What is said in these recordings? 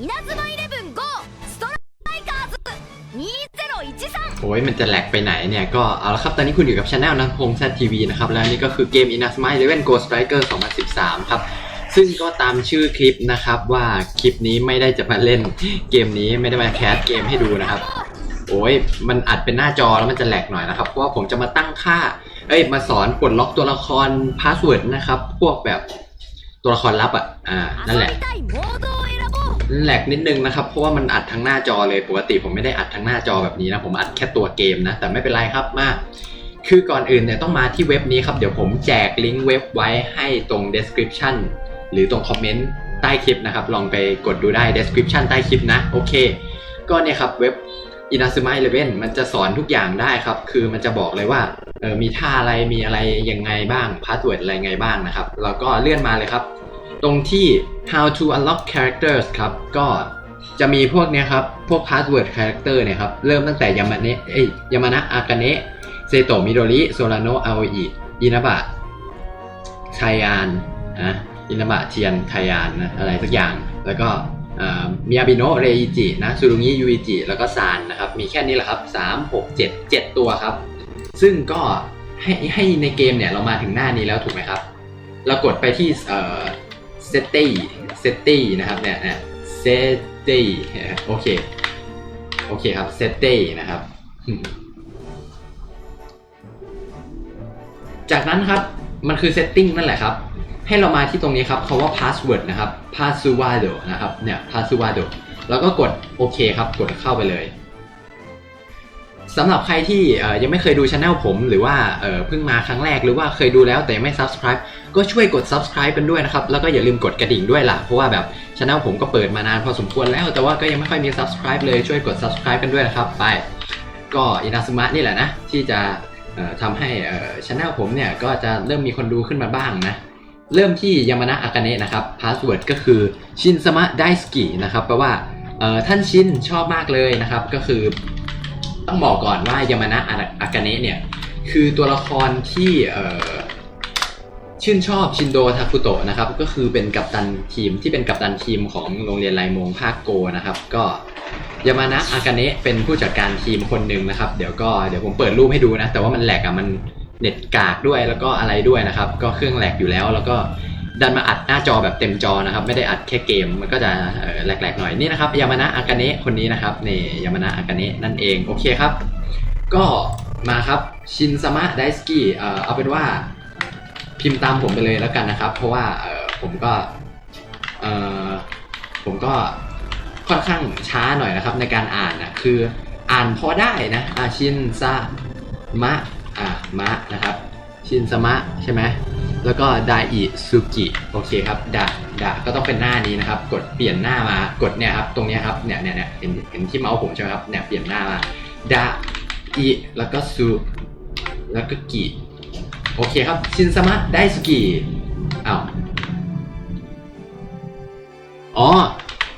稲妻イレブン GO ストライカーズ2013 โอ้ยมันจะแหลกไปไหนเนี่ย ก็เอาละครับ ตอนนี้คุณอยู่กับช anel นังพงษ์ทีวีนะครับ แล้วนี่ก็คือเกม Inazuma Eleven Go Striker 2013 ครับ ซึ่งก็ตามชื่อคลิปนะครับว่าคลิปนี้ไม่ได้จะมาเล่นเกมนี้ไม่ได้มาแคสเกมให้ดูนะครับ โอ้ยมันอัดเป็นหน้าจอแล้วมันจะแหลกหน่อยนะครับ เพราะว่าผมจะมาตั้งค่า เอ้ย มาสอนปลดล็อกตัวละครพาสเวิร์ดนะครับ พวกแบบตัวละครลับอ่ะ อ่า นั่นแหละ แหลกนิดนึงนะครับ เพราะว่ามันอัดทั้งหน้าจอเลยปกติผมไม่ได้อัดทั้งหน้าจอแบบนี้นะ ผมอัดแค่ตัวเกมนะ แต่ไม่เป็นไรครับมา คือก่อนอื่นเนี่ยต้องมาที่เว็บนี้ครับ เดี๋ยวผมแจกลิงก์เว็บไว้ให้ตรง description หรือตรงคอมเมนต์ใต้คลิปนะครับ ลองไปกดดูได้ description ใต้คลิปนะ โอเค ก็เนี่ยครับเว็บ Inazuma Eleven มันจะสอนทุกอย่างได้ครับ คือมันจะบอกเลยว่าเออมีท่าอะไรมีอะไรยังไงบ้างพาสเวิร์ดอะไรไงบ้างนะครับ แล้วก็เลื่อนมาเลยครับ ตรงที่ how to unlock characters ครับ ก็จะมีพวกเนี้ยครับ พวก password character เนี่ยครับ เริ่มตั้งแต่ยามาเนะเอ้ยยามานะอากาเนะเซโตะมิโดริโซราโนอาโออิอินาบะไทยานนะอินาบะเทียนไทยานนะอะไรสักอย่าง แล้วก็มิยาบิโนะเรอิจินะซูรุงิยูอิจิแล้วก็ซานนะครับ มีแค่นี้แหละครับ 3 6 7 7 ตัวครับ ซึ่งก็ให้ให้ในเกมเนี่ยเรามาถึงหน้านี้แล้วถูกไหมครับ เรากดไปที่ เอ่อ setting setting นะครับเนี่ยเนี่ย setting โอเคโอเคครับ setting นะครับ จากนั้นครับมันคือ setting นั่นแหละครับ ให้เรามาที่ตรงนี้ครับคาว่า password นะครับ password นะครับเนี่ย password แล้วก็กดโอเคครับ กดเข้าไปเลย สำหรับใครที่ยังไม่เคยดูช anel ผมหรือว่าเพิ่งมาครั้งแรกหรือว่าเคยดูแล้วแต่ยังไม่ subscribe ก็ช่วยกด subscribe กันด้วยนะครับ แล้วก็อย่าลืมกดกระดิ่งด้วยล่ะ เพราะว่าแบบช anel ผมก็เปิดมานานพอสมควรแล้ว แต่ว่าก็ยังไม่ค่อยมี subscribe เลยช่วยกด subscribe กันด้วยนะครับ ไปก็อินา u มะนี่แหละนะ ที่จะทำให้ช anel ผมเนี่ยก็จะเริ่มมีคนดูขึ้นมาบ้างนะเริ่มที่ยามานะอากาเนะนะครับพาสเวิร์ดก็คือชินสมะไดสกินะครับแปลว่าเอ่อท่านชินชอบมากเลยนะครับ ก็คือ ต้องบอกก่อนว่ายามานะอากาเนะเนี่ย คือตัวละครที่เออชื่นชอบชินโดทาคุโตะนะครับ ก็คือเป็นกัปตันทีมที่เป็นกัปตันทีมของโรงเรียนไลมงภาคโกนะครับ ก็ยามานะอากาเนะเป็นผู้จัดการทีมคนหนึ่งนะครับ เดี๋ยวก็เดี๋ยวผมเปิดรูปให้ดูนะ แต่ว่ามันแหลกอะมันเน็ตกากด้วยแล้วก็อะไรด้วยนะครับ ก็เครื่องแหลกอยู่แล้วแล้วก็ ดันมาอัดหน้าจอแบบเต็มจอนะครับ ไม่ได้อัดแค่เกมมันก็จะแหลกๆหน่อยนี่นะครับยามานะอากาเนะคนนี้นะครับนี่ยามานะอากาเนะนั่นเองโอเคครับ ก็มาครับชินสมะไดสกี้เออเอาเป็นว่าพิมพ์ตามผมไปเลยแล้วกันนะครับ เพราะว่าผมก็เออผมก็ค่อนข้างช้าหน่อยนะครับ ในการอ่านนะคืออ่านพอได้นะอาชินสมะอ่ามะนะครับ ชินสมะใช่ไหม แล้วก็ไดอิซุกิโอเคครับดะดะก็ต้องเป็นหน้านี้นะครับ กดเปลี่ยนหน้ามากดเนี่ยครับ ตรงนี้ครับเนี่ยเนี่ยเนี่ยเห็นเห็นที่เมาส์ผมใช่ไหมครับเนี่ยเปลี่ยนหน้ามาดะอิแล้วก็ซูแล้วก็กิโอเคครับ ชินสมะไดสกิอ้าวอ๋อ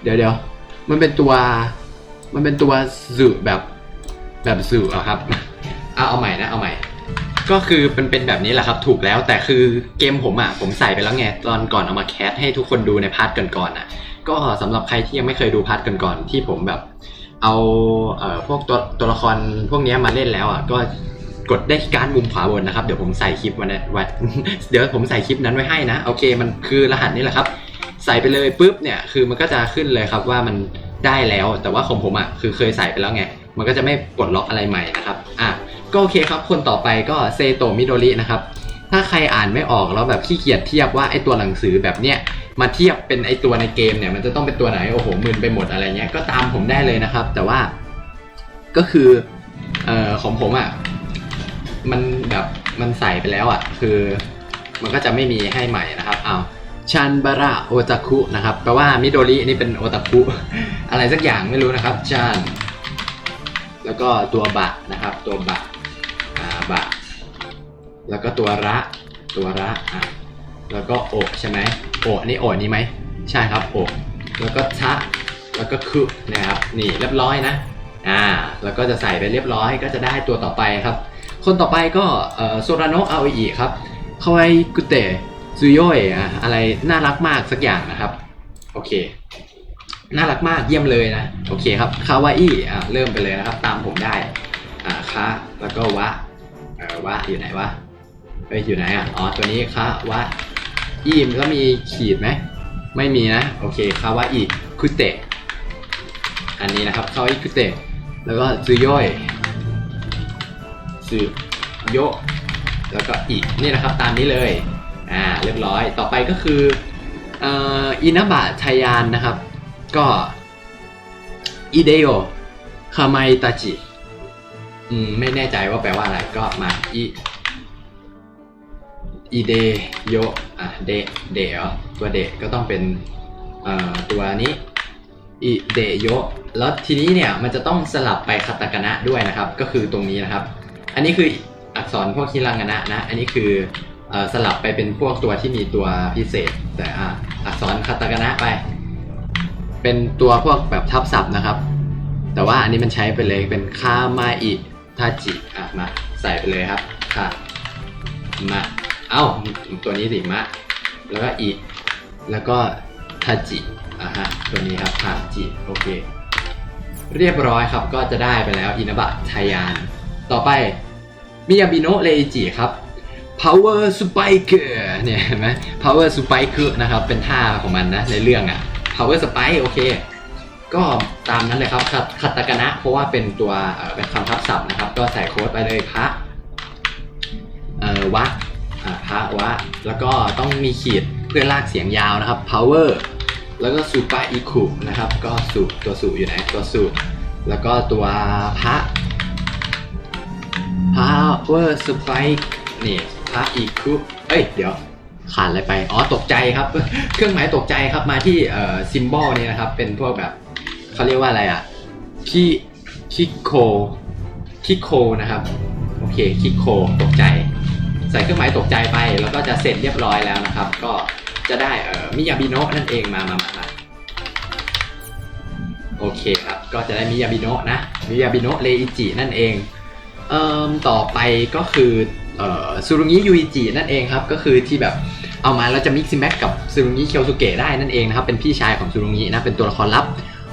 เดี๋ยวเดี๋ยวมันเป็นตัว มันเป็นตัวสื่อแบบแบบสื่ออะครับเอาเอาใหม่นะ เอาใหม่ ก็คือเป็นเป็นแบบนี้แหละครับ ถูกแล้วแต่คือเกมผมอะผมใส่ไปแล้วไงตอนก่อนเอามาแคสให้ทุกคนดูในพาร์ทก่อนๆอะ ก็สำหรับใครที่ยังไม่เคยดูพาร์ทก่อนๆที่ผมแบบ เอาเอ่อพวกตัวตัวละครพวกนี้มาเล่นแล้วอะก็กดได้การดมุมขวาบนนะครับ เดี๋ยวผมใส่คลิปไว้นไว้เดี๋ยวผมใส่คลิปนั้นไว้ให้นะโอเค มันคือรหัสนี้แหละครับ ใส่ไปเลยปุ๊บเนี่ยคือมันก็จะขึ้นเลยครับว่ามันได้แล้วแต่ว่าของผมอะคือเคยใส่ไปแล้วไงมันก็จะไม่ปลดล็อกอะไรใหม่นะครับอะ ก็โอเคครับ คนต่อไปก็เซโตมิโดรินะครับ ถ้าใครอ่านไม่ออกแล้วแบบขี้เกียจเทียบว่าไอตัวหนังสือแบบเนี้ยมาเทียบเป็นไอตัวในเกมเนี่ย มันจะต้องเป็นตัวไหนโอ้โหมึนไปหมดอะไรเงี้ยก็ตามผมได้เลยนะครับ แต่ว่าก็คือเอ่อของผมอะมันแบบมันใส่ไปแล้วอะ คือมันก็จะไม่มีให้ใหม่นะครับเอาชันบาระโอตาคุนะครับแปลว่ามิโดรินี่เป็นโอตาคุอะไรสักอย่างไม่รู้นะครับชันแล้วก็ตัวบะนะครับ ตัวบะ บะ แล้วก็ตัวระ ตัวระอะแล้วก็โอใช่ไหมโอนี่โอนี่ไหมใช่ครับโอแล้วก็ชะแล้วก็คุนะครับนี่เรียบร้อยนะอ่าแล้วก็จะใส่ไปเรียบร้อยก็จะได้ตัวต่อไปครับ คนต่อไปก็โซราโนะอาอิครับคาวายกุเตะซูโยอะอะไรน่ารักมากสักอย่างนะครับ โอเค น่ารักมากเยี่ยมเลยนะ โอเคครับคาวาอี้อ่าเริ่มไปเลยนะครับ ตามผมได้อ่าคะแล้วก็วะ วะอยู่ไหนวะเอ้ยอยู่ไหนอะอ๋อตัวนี้คะวะอีมแล้วมีขีดไหมไม่มีนะโอเคคาวาอิคุเตะอันนี้นะครับคาวาอิคุเตะแล้วก็ซูโยยซูโยแล้วก็อีนี่นะครับตามนี้เลยอ่าเรียบร้อยต่อไปก็คืออินาบะทายานนะครับ ก็อิเดโอคาไมตาจิ อืมไม่แน่ใจว่าแปลว่าอะไรก็มาอีอีเดโยอะเดเดเหรอตัวเดก็ต้องเป็นเอ่อตัวนี้อีเดโยแล้วทีนี้เนี่ยมันจะต้องสลับไปคาตาคานะด้วยนะครับ ก็คือตรงนี้นะครับ อันนี้คืออักษรพวกฮิรังานะนะ อันนี้คือสลับไปเป็นพวกตัวที่มีตัวพิเศษ แต่อักษรคาตาคานะไป เป็นตัวพวกแบบทับศัพท์นะครับ แต่ว่าอันนี้มันใช้ไปเลยเป็นคามาอิ ทาจิอะมาใส่ไปเลยครับค่ะมาเอ้าตัวนี้สิมะแล้วก็อิแล้วก็ทาจิอะฮะตัวนี้ครับทาจิโอเค เรียบร้อยครับก็จะได้ไปแล้วอินาบะทายาน ต่อไปมิยาบิโนะเลจิครับ power spike เนี่ยเห็นไหม power spike นะครับเป็นท่าของมันนะในเรื่องอะ power spike โอเค ก็ตามนั้นเลยครับคัตคัตตากนะ เพราะว่าเป็นตัวเอ่อเป็นคำทับศัพท์นะครับ ก็ใส่โค้ดไปเลยพระเอ่อวะอ่าพระวะ แล้วก็ต้องมีขีดเพื่อลากเสียงยาวนะครับ power แล้วก็สูปาอีคุนะครับ ก็สูตัวสูอยู่ไหนตัวสูแล้วก็ตัวพระ power spike นี่พระอีคุเอ้ยเดี๋ยวขาดอะไรไป อ๋อ ตกใจครับ เครื่องหมายตกใจครับ มาที่เอ่อซิมบอลนี่นะครับ เป็นพวกแบบ เขาเรียกว่าอะไรอะคิคิโคคิโคนะครับ โอเคคิโคตกใจ ใส่เครื่องหมายตกใจไป แล้วก็จะเสร็จเรียบร้อยแล้วนะครับ ก็จะได้เอ่อมิยาบิโนะนั่นเองมามามามาโอเคครับ ก็จะได้มิยาบิโนะนะมิยาบิโนะเลอิจินั่นเองเอ่อต่อไปก็คือเอ่อซูรุงิยูอิจินั่นเองครับ ก็คือที่แบบเอามาแล้วจะมิกซ์แม็กกับซูรุงิเคียวสุเกะได้นั่นเองนะครับ เป็นพี่ชายของซูรุงินะ เป็นตัวละครลับ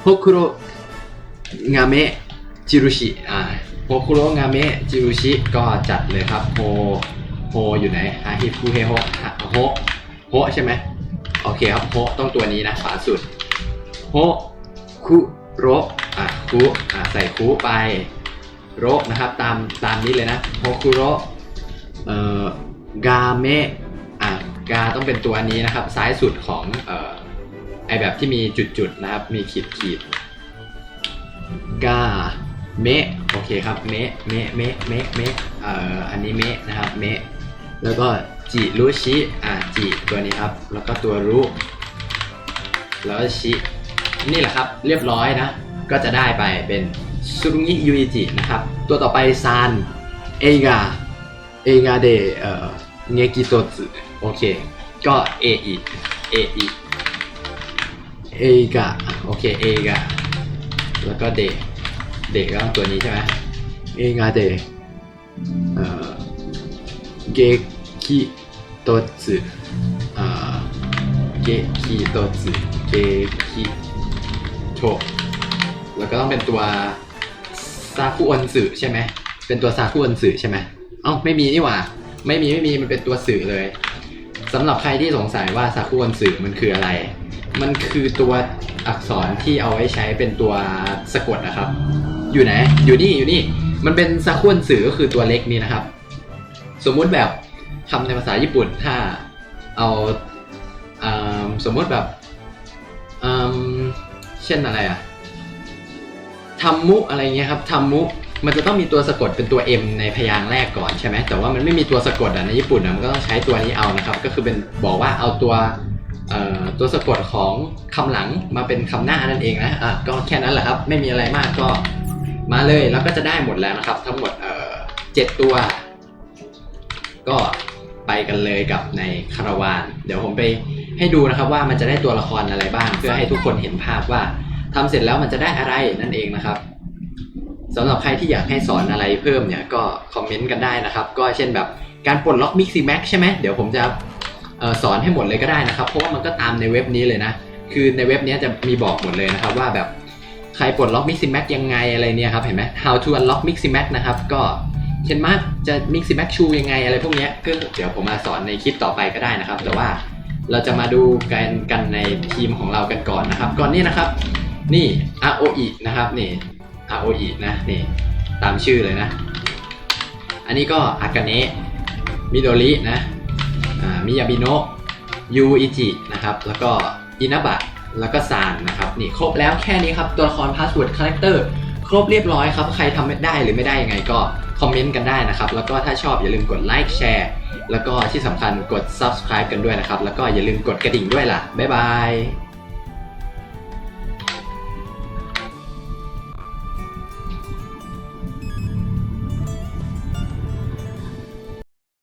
โฮคุโรงาเมะจิรุชิอ่าโฮคุโรงาเมะจิรุชิก็จัดเลยครับโฮโฮอยู่ไหนฮาฮิฟุเฮโฮฮะโฮโฮใช่ไหมโอเคครับโฮต้องตัวนี้นะขวาสุดโฮคุโรอะคุอะใส่คุไปโรนะครับตามตามนี้เลยนะโฮคุโรเอ่อกาเมะอะกาต้องเป็นตัวนี้นะครับ ซ้ายสุดของเอ่อ ไอแบบที่มีจุดๆนะครับ มีขีดขีดกาเมะโอเคครับเมะเมะเมะเมะเมะเอ่ออันนี้เมะนะครับเมะแล้วก็จิรุชิอะจิตัวนี้ครับ แล้วก็ตัวรุแล้วก็ชินี่แหละครับเรียบร้อยนะ ก็จะได้ไปเป็นซูรุงิยูอิจินะครับ ตัวต่อไปซานเอกาเอกาเดเอ่อเงกิโตสึโอเค ก็เออีเออี เอกาโอเคเอกาแล้วก็เดเดก็ตัวนี้ใช่ไหมเอกาเดเอ่อเกกิโตสึเอ่อเกกิโตสึเกกิโตแล้วก็ต้องเป็นตัวซาคุออนสึใช่ไหมเป็นตัวซาคุออนสึใช่ไหมเอ้าไม่มีนี่หว่า ไม่มีไม่มีมันเป็นตัวสื่อเลยสำหรับใครที่สงสัยว่าซาคุออนสึมันคืออะไร มันคือตัวอักษรที่เอาไว้ใช้เป็นตัวสะกดนะครับ อยู่ไหน อยู่นี่ อยู่นี่ มันเป็นซาคุออนสึก็คือตัวเล็กนี่นะครับ สมมุติแบบคำในภาษาญี่ปุ่นถ้าเอาอ่าสมมุติแบบเช่นอะไรอะทำมุอะไรเงี้ยครับทำมุ มันจะต้องมีตัวสะกดเป็นตัว M ในพยางค์แรกก่อนใช่ไหมแต่ว่ามันไม่มีตัวสะกดอะในญี่ปุ่นอะมันก็ต้องใช้ตัวนี้เอานะครับ ก็คือเป็นบอกว่าเอาตัว ตัวสะกดของคำหลังมาเป็นคำหน้านั่นเองนะะก็แค่นั้นแหละครับ ไม่มีอะไรมากก็มาเลยแล้วก็จะได้หมดแล้วนะครับ ทั้งหมดเจ็ดตัว ก็ไปกันเลยกับในคาราวาน เดี๋ยวผมไปให้ดูนะครับว่ามันจะได้ตัวละครอะไรบ้าง เพื่อให้ทุกคนเห็นภาพว่าทำเสร็จแล้วมันจะได้อะไรนั่นเองนะครับสำหรับใครที่อยากให้สอนอะไรเพิ่มเนี่ยก็คอมเมนต์กันได้นะครับ ก็เช่นแบบการปลดล็อก Mixi Max ใช่ไหมเดี๋ยวผมจะ สอนให้หมดเลยก็ได้นะครับ เพราะว่ามันก็ตามในเว็บนี้เลยนะ คือในเว็บนี้จะมีบอกหมดเลยนะครับว่าแบบใครปลดล็อก Miximax ยังไงอะไรเนี่ยครับเห็นไหม How to unlock Miximax นะครับ ก็เช่นมาจะ Miximax ชูยังไงอะไรพวกนี้ก็เดี๋ยวผมมาสอนในคลิปต่อไปก็ได้นะครับ แต่ว่าเราจะมาดูกันกันในทีมของเรากันก่อนนะครับ ก่อนนี้นะครับ นี่ ROE นะครับนี่ ROE นะนี่ตามชื่อเลยนะ อันนี้ก็อากาเนะมิโดรินะ มิยาบิโนะยูอิจินะครับแล้วก็อินาบะแล้วก็ซานนะครับนี่ครบแล้วแค่นี้ครับตัวละครพาสเวิร์ดคาแรคเตอร์ครบเรียบร้อยครับ ใครทำไม่ได้หรือไม่ได้ยังไงก็คอมเมนต์กันได้นะครับ แล้วก็ถ้าชอบอย่าลืมกดไลค์แชร์แล้วก็ที่สำคัญกด subscribe กันด้วยนะครับ แล้วก็อย่าลืมกดกระดิ่งด้วยล่ะ บ๊ายบาย